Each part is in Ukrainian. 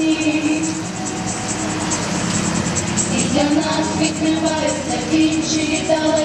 І для нас відкривається інші вітали.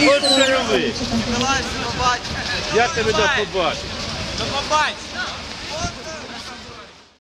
От. Давай. Я тебе до побачити. До побачення.